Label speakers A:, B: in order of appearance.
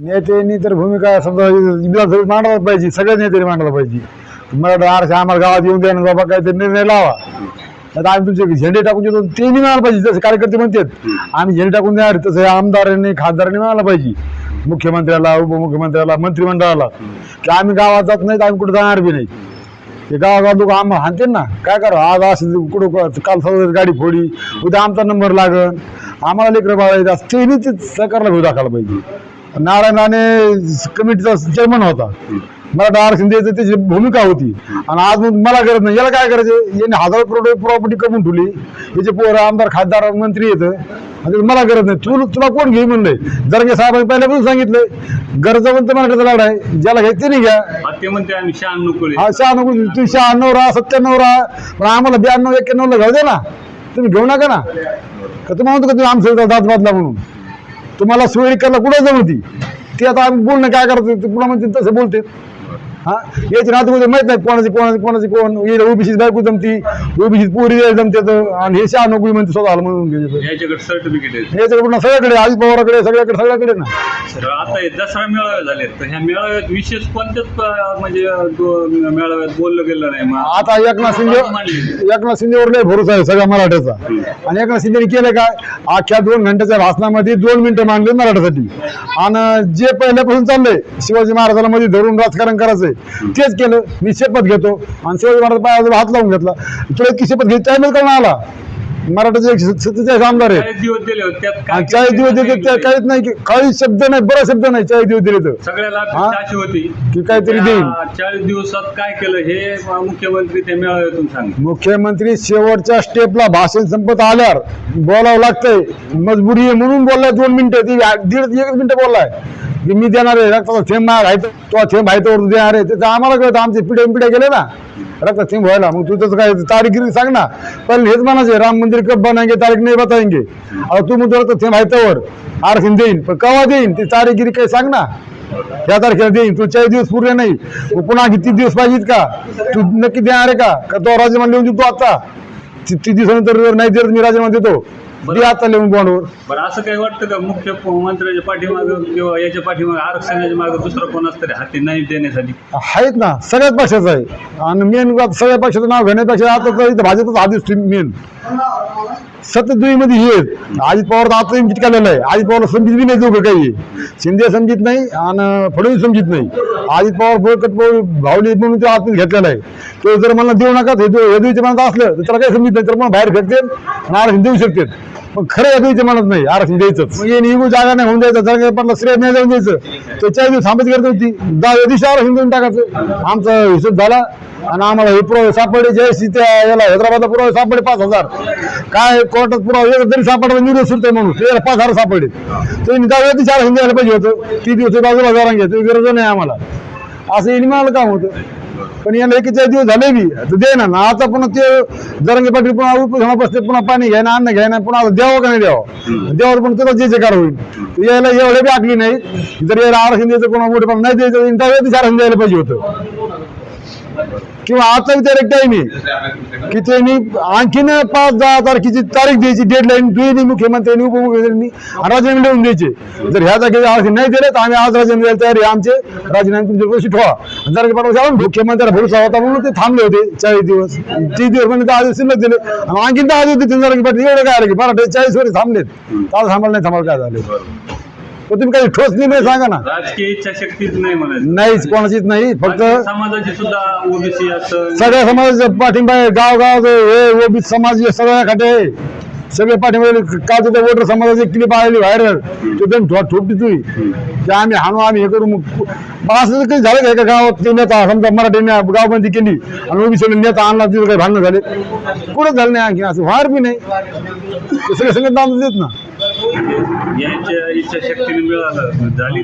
A: नेत्यांनी तर भूमिका समजा विधानसभेत मांडायला पाहिजे सगळ्या नेत्यांनी मांडायला पाहिजे. मराठा आरक्षण आम्हाला गावात येऊन द्या ना बाबा काहीतरी निर्णय लावा. आता आम्ही तुमचे झेंडे टाकून देतो ते नाही मिळायला पाहिजे जसे कार्यकर्ते म्हणतात. आम्ही झेंडे टाकून देणार तसं आमदारांनी खासदारांनी मिळायला पाहिजे. मुख्यमंत्र्याला उपमुख्यमंत्र्याला मंत्रिमंडळाला. की आम्ही गावात जात नाही तर आम्ही कुठे जाणार बी नाही. ते गावागाव लोक आम्हाला हाणतील ना. काय करा आज असं कुठं काल सगळं गाडी फोडी उद्या आमचा नंबर लागन. आम्हाला लेकरं बाळायचं असं ते नाही सरकारला घेऊ दाखवायला पाहिजे. नारायण राणे कमिटीचा चेअरमन होता. मराठा आरक्षण द्यायचं त्याची भूमिका होती. आणि आज मग मला गरज नाही. याला काय करायचं? याने हजारो करोड प्रॉपर्टी कमवून ठेवली. याचे पोरं आमदार खासदार मंत्री येतं आणि मला गरज नाही. तुला तुला कोण घे म्हणलंय जरंगे साहेबांनी पहिल्यापासून सांगितलंय गरजावंत मराठाचा लढा आहे. ज्याला घ्यायचं ते नाही घ्या
B: ते म्हणते आम्ही शहाण्णव
A: हा शहाण्णव तुम्ही शहाण्णव राहा सत्त्याण्णव राहा. पण आम्हाला ब्याण्णव एक्क्याण्णवला घाल दे ना. तुम्ही घेऊ नका ना. का तुम्हाला म्हणतो का तुम्ही आमचं दात बादला म्हणून? तुम्हाला सोयरी करायला कुठं जमती? ते आता आम्ही बोलणं काय करतो ते पुन्हा म्हणते तसं बोलते. हा? याची नातू माहीत नाही कोणाची कोणाची कोणाची कोण. ओबीसीत बायको जमती. ओबीसीत पोरी जमते आणि हे शहा नोकरी म्हणते स्वतःला म्हणून
B: याच्याकडे सर्टिफिकेट आहे
A: याच्याकडे पुन्हा सगळ्याकडे आजी पवाराकडे सगळ्याकडे सगळ्याकडे ना.
B: तर आता हे दसरा मेळावे झाले तर ह्या मेळाव्यात विशेष कोणत्याच म्हणजे मेळाव्यात बोललं गेलं नाही. मग
A: आता एकनाथ शिंदे एकनाथ शिंदेवर लय भरोसा आहे सगळ्या मराठ्याचा. आणि एकनाथ शिंदेने केलं काय अख्ख्या दोन घंट्याच्या भाषणामध्ये दोन मिनिटं मांडले मराठ्यासाठी. आणि जे पहिल्यापासून चाललंय शिवाजी महाराजांना मध्ये धरून राजकारण करायचंय तेच केलं. मी शपथ घेतो. आणि शिवाजी महाराज हात लावून घेतला. तुला इतकी शपथ घ्यायची टाइमच करून आला. मराठाचे सत्तेचाळीस आमदार आहेत.
B: दिले
A: आणि चाळीस दिवस देते त्या काहीच नाही. की काही शब्द नाही बरा शब्द नाही चाळीस दिवस दिले तर.
B: सगळ्याला अशी होती.
A: की काहीतरी देईन.
B: त्या चाळीस दिवसात काय केलं हे मुख्यमंत्री त्या मेळाव्यातून सांग
A: मुख्यमंत्री शेवटच्या स्टेपला भाषण संपत आल्यावर बोलावं लागतंय. मजबुरी आहे म्हणून बोललाय दोन मिनिटं. ती दीड एक मिनिटं बोललाय. जे मी देणार आहे. रक्ताचा थेंब माग आहे तो थेंब आहे तर देणार आहे. त्याचं आम्हाला कळतं. आमचे पिढे पिढे गेले ना. रक्त थेंब व्हायला. मग तू त्याचं काय तारीख सांग ना. पण हेच म्हणायचे राम मंदिर कब बनाएंगे तारीख नाही बताएंगे. आता तू म्हणतो रक्त थेंब आहे तवर. आरक्षण देईन. पण केव्हा देईन? ती तारीखगिरी काही सांग ना. या तारखेला देईन. तू चाळीस दिवस पुरे नाही. पुन्हा किती दिवस पाहिजेत का? तू नक्की देणार आहे का? का तो राजीनामा लिहून देतो आता? ती दिवसानंतर नाही देत मी राजीनामा देतो. दे आता लिहून बॉन्डवर
B: बरं असं काही वाटतं का मुख्यमंत्र्याच्या पाठीमागं किंवा याच्या पाठीमागं आरक्षणाच्या मागं दुसरं कोण असतं रे? हाती नाही देण्यासाठी.
A: आहेत ना सगळ्याच पक्षाचं आहे. आणि मेन सगळ्या पक्षाचं नाव घेण्यापेक्षा आता तर इथं भाजपच आधीच मेन सतत मध्ये हे अजित पवार तर आता चिटकालेलं आहे. अजित पवार समजित बी नाही दोघं काही. शिंदे समजित नाही आणि फडणवीस समजित नाही. अजित पवार बळकट भावली म्हणून तो आतमध्ये घेतलेला आहे. तो जर मला देऊ नका हे देवीच्या मनात असलं तर त्याला काही समजित नाही. तर मग बाहेर फेकते आणि आरक्षण देऊ शकते पण खरं यदुवीच्या मनात नाही आरक्षण द्यायचं. मग निघू जागा नाही होऊन द्यायचं जर पडला श्रेय नाही जाऊन द्यायचं. तो चार दिवस थांबत करत होती. दहा दिवशी आरक्षण देऊन टाकायचं. आमचा हिशोब झाला. आणि आम्हाला हे पुरावे सापडले. जयश्री त्या याला हैदराबादला पुरावे सापडले पाच हजार. काय कोर्टात पुरावा एक जरी सापडला निर्णय सुटतोय म्हणून. ते पाच हजार सापडले. त्यांनी दहा दिवशी आरक्षण द्यायला पाहिजे होतं. ती दिवस बाजूला हजार घ्यायचं. गरज नाही आम्हाला. असं इनिमाल काम होतं. पण याला एकेचाळीस दिवस झाले बी. तर दे ना आता पुन्हा ते जरंगे पाटील पुन्हा उपोषणा बसले पुन्हा पाणी घ्यायना अन्न घ्यायना पुन्हा आता द्यावं का नाही द्यावं? द्यावं पण त्याचा जे जे कार होईल. यायला एवढे बी आखली नाही. जर याला आरक्षण द्यायचं कोणा मोठे पण नाही द्यायचं इंटरव्ह्यू आरक्षण द्यायला पाहिजे होतं. किंवा आता त्याला काही मी की त्यांनी आणखीन पाच दहा तारखेची तारीख द्यायची डेडलाईन दोन्ही मुख्यमंत्र्यांनी उपमुख्यमंत्र्यांनी राजीनामे लिहून द्यायचे. जर ह्या जागेचे आरक्षण नाही दिले तर आम्ही आज राजीनामे द्यायला तयार आमचे राजीनामे तुमच्या ठेवा. जर पाठवा मुख्यमंत्र्याला भरोसा होता म्हणून ते थांबले होते चाळीस दिवस. तीस दिवस म्हणजे दहा दिवस शिल्लक दिले. आणि आणखीन दहा दिवस तीन तारखे पाटील एवढं काय आलं की मराठे चाळीस वर्ष थांबलेत. आज थांबायला नाही थांबायला काय झाले? तर तुम्ही काही ठोस निर्णय सांगा ना.
B: राजकीय इच्छाशक्तीच नाही म्हणायचं
A: नाहीच कोणाचीच नाही फक्त
B: समाजाची सुद्धा ओबीसी असं
A: सगळ्या समाजाचा पाठिंबा आहे गाव गाव हे ओबीसी समाज हे सगळ्या खाटे सगळे पाठिंबा. काल तिथे वोटर समाजाची क्लिप आलेली व्हायरल तिथून ठोपटी तुम्ही की आम्ही हाणू आम्ही हे करू मग असं काही झालं का एका गावात? ते नेता समजा मराठीने गावबंदी केली आणि ओबीसी नेता आणला तिथं काही भांडणं झाले. कुठं झालं नाही आणखी? असं व्हायर बी नाही. ते सगळे सगळे दाम देत ना.
B: यांच्या इच्छाशक्तीने मिळालं. म्हणजे झाली